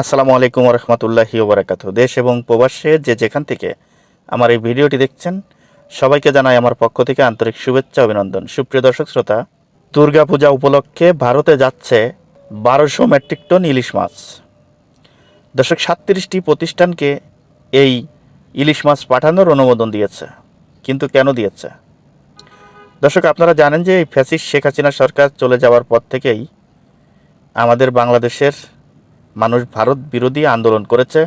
আসসালামু আলাইকুম রহমতুল্লাহি ওবরাকাত দেশ এবং প্রবাসে যে যেখান থেকে আমার এই ভিডিওটি দেখছেন, সবাইকে জানাই আমার পক্ষ থেকে আন্তরিক শুভেচ্ছা অভিনন্দন। সুপ্রিয় দর্শক শ্রোতা, দুর্গাপূজা উপলক্ষে ভারতে যাচ্ছে বারোশো মেট্রিক টন ইলিশ মাছ। দর্শক, সাতত্রিশটি প্রতিষ্ঠানকে এই ইলিশ মাছ পাঠানোর অনুমোদন দিয়েছে। কিন্তু কেন দিয়েছে? দর্শক, আপনারা জানেন যে এই ফ্যাসিস শেখ হাসিনা সরকার চলে যাওয়ার পর থেকেই আমাদের বাংলাদেশের মানুষ ভারত বিরোধী আন্দোলন করেছে,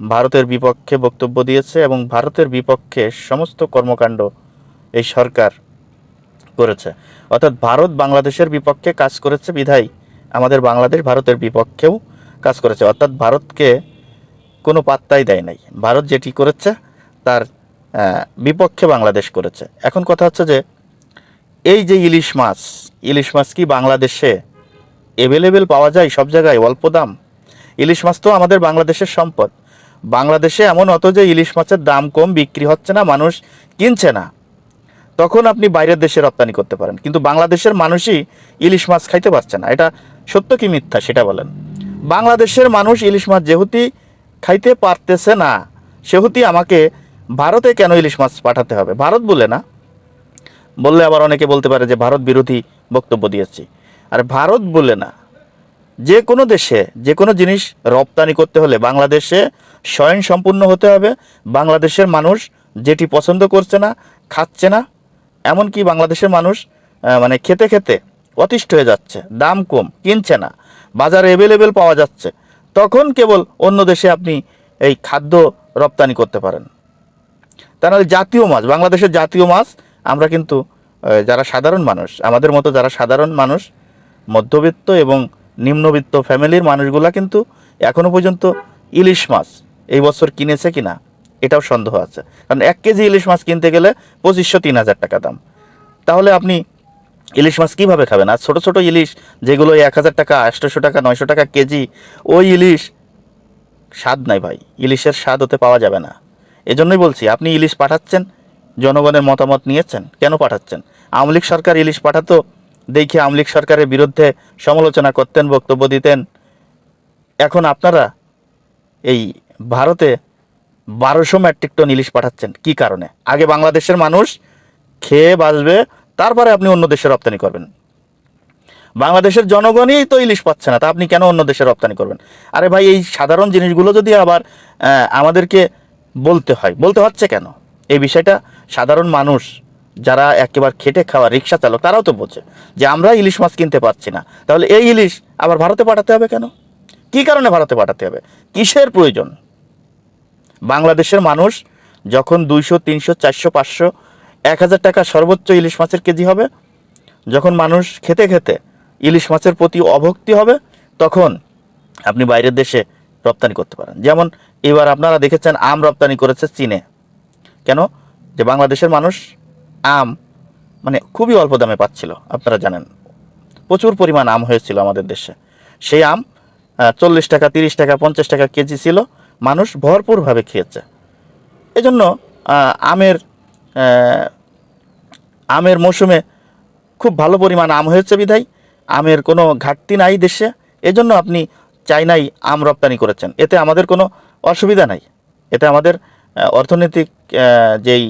ভারতের বিপক্ষে বক্তব্য দিয়েছে এবং ভারতের বিপক্ষে সমস্ত কর্মকাণ্ড এই সরকার করেছে। অর্থাৎ ভারত বাংলাদেশের বিপক্ষে কাজ করেছে বিধায়, আমাদের বাংলাদেশ ভারতের বিপক্ষেও কাজ করেছে। অর্থাৎ ভারতকে কোনো পাত্তাই দেয় নাই। ভারত যেটি করেছে, তার বিপক্ষে বাংলাদেশ করেছে। এখন কথা হচ্ছে যে, এই যে ইলিশ মাছ ইলিশ মাছ কি বাংলাদেশে অ্যাভেলেবেল পাওয়া যায় সব জায়গায়, অল্প দাম। ইলিশ মাছ তো আমাদের বাংলাদেশের সম্পদ। বাংলাদেশে এমন অত যে ইলিশ মাছের দাম কম, বিক্রি হচ্ছে না, মানুষ কিনছে না। তখন আপনি বাইরের দেশে রপ্তানি করতে পারেন, কিন্তু বাংলাদেশের মানুষই ইলিশ মাছ খাইতে পারছে না। এটা সত্য কি মিথ্যা সেটা বলেন। বাংলাদেশের মানুষ ইলিশ মাছ যেহেতু খাইতে পারতেছে না, সেহেতু আমাকে ভারতে কেন ইলিশ মাছ পাঠাতে হবে? ভারত বলে না। বললে আবার অনেকে বলতে পারে যে ভারত বিরোধী বক্তব্য দিয়েছি। আর ভারত বলে না। যে কোনো দেশে, যে কোনো জিনিস রপ্তানি করতে হলে বাংলাদেশে স্বয়ং সম্পূর্ণ হতে হবে। বাংলাদেশের মানুষ যেটি পছন্দ করছে না, খাচ্ছে না, এমনকি বাংলাদেশের মানুষ মানে খেতে খেতে অতিষ্ঠ হয়ে যাচ্ছে, দাম কম, কিনছে না, বাজারে অ্যাভেলেবেল পাওয়া যাচ্ছে। তখন কেবল অন্য দেশে আপনি এই খাদ্য রপ্তানি করতে পারেন। তা জাতীয় মাছ, বাংলাদেশের জাতীয় মাছ আমরা কিন্তু যারা সাধারণ মানুষ, আমাদের মতো যারা সাধারণ মানুষ মধ্যবিত্ত এবং নিম্নবিত্ত ফ্যামিলির মানুষগুলা কিন্তু এখনও পর্যন্ত ইলিশ মাছ এই বছর কিনেছে কিনা এটাও সন্দেহ আছে। কারণ এক কেজি ইলিশ মাছ কিনতে গেলে পঁচিশশো, তিন হাজার টাকা দাম। তাহলে আপনি ইলিশ মাছ কীভাবে খাবেন? আর ছোটো ছোটো ইলিশ যেগুলো এক হাজার টাকা আটশোশো টাকা, নয়শো টাকা কেজি, ওই ইলিশ স্বাদ নাই ভাই। ইলিশের স্বাদ হতে পাওয়া যাবে না। এজন্যই বলছি, আপনি ইলিশ পাঠাচ্ছেন, জনগণের মতামত নিয়েছেন, কেন পাঠাচ্ছেন? আওয়ামী লীগ সরকার ইলিশ পাঠাতো দেখে আওয়ামী লীগ সরকারের বিরুদ্ধে সমালোচনা করতেন, বক্তব্য দিতেন। এখন আপনারা এই ভারতে বারোশো মেট্রিক টন ইলিশ পাঠাচ্ছেন, কি কারণে? আগে বাংলাদেশের মানুষ খেয়ে বাঁচবে, তারপরে আপনি অন্য দেশে রপ্তানি করবেন। বাংলাদেশের জনগণই তো ইলিশ পাচ্ছে না, তা আপনি কেন অন্য দেশে রপ্তানি করবেন? আরে ভাই, এই সাধারণ জিনিসগুলো যদি আবার আমাদেরকে বলতে হয়, বলতে হচ্ছে কেন? এই বিষয়টা সাধারণ মানুষ যারা একেবারে খেটে খাওয়া রিক্সা চালক, তারাও তো বোঝে যে আমরা ইলিশ মাছ কিনতে পারছি না। তাহলে এই ইলিশ আবার ভারতে পাঠাতে হবে কেন? কি কারণে ভারতে পাঠাতে হবে? কিসের প্রয়োজন? বাংলাদেশের মানুষ যখন দুইশো, তিনশো, চারশো, পাঁচশো, এক হাজার টাকা সর্বোচ্চ ইলিশ মাছের কেজি হবে, যখন মানুষ খেতে খেতে ইলিশ মাছের প্রতি অভক্তি হবে, তখন আপনি বাইরের দেশে রপ্তানি করতে পারেন। যেমন এবার আপনারা দেখেছেন আম রপ্তানি করেছে চীনে। কেন? যে বাংলাদেশের মানুষ আম মানে খুবই অল্প দামে পাচ্ছিল, আপনারা জানেন। প্রচুর পরিমাণ আম হয়েছিল আমাদের দেশে। সেই আম চল্লিশ টাকা, তিরিশ টাকা, পঞ্চাশ টাকা কেজি ছিল। মানুষ ভরপুরভাবে খেয়েছে। এজন্য আমের আমের মৌসুমে খুব ভালো পরিমাণ আম হয়েছে বিধায়। আমের কোনো ঘাটতি নাই দেশে। এজন্য আপনি চাইনাই আম রপ্তানি করেছেন। এতে আমাদের কোনো অসুবিধা নাই। এতে আমাদের অর্থনৈতিক যেই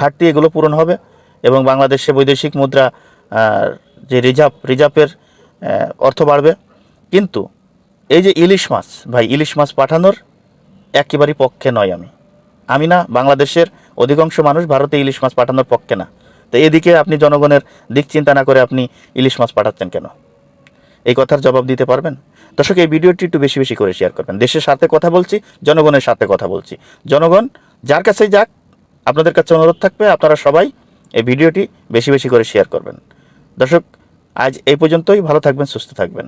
ঘাটতি এগুলো পূরণ হবে এবং বাংলাদেশে বৈদেশিক মুদ্রা যে রিজার্ভ, রিজার্ভের অর্থ বাড়বে। কিন্তু এই যে ইলিশ মাছ, ভাই, ইলিশ মাছ পাঠানোর একেবারেই পক্ষে নয় আমি। আমি না, বাংলাদেশের অধিকাংশ মানুষ ভারতে ইলিশ মাছ পাঠানোর পক্ষে না। তো এদিকে আপনি জনগণের দিক চিন্তা না করে আপনি ইলিশ মাছ পাঠাচ্ছেন কেন? এই কথার জবাব দিতে পারবেন? দর্শক, এই ভিডিওটি একটু বেশি বেশি করে শেয়ার করবেন। দেশের সাথে কথা বলছি, জনগণের সাথে কথা বলছি। জনগণ, যার কাছেই যাক আপনাদের কাছে অনুরোধ থাকবে, আপনারা সবাই এই ভিডিওটি বেশি বেশি করে শেয়ার করবেন। দর্শক, আজ এই পর্যন্তই, ভালো থাকবেন, সুস্থ থাকবেন।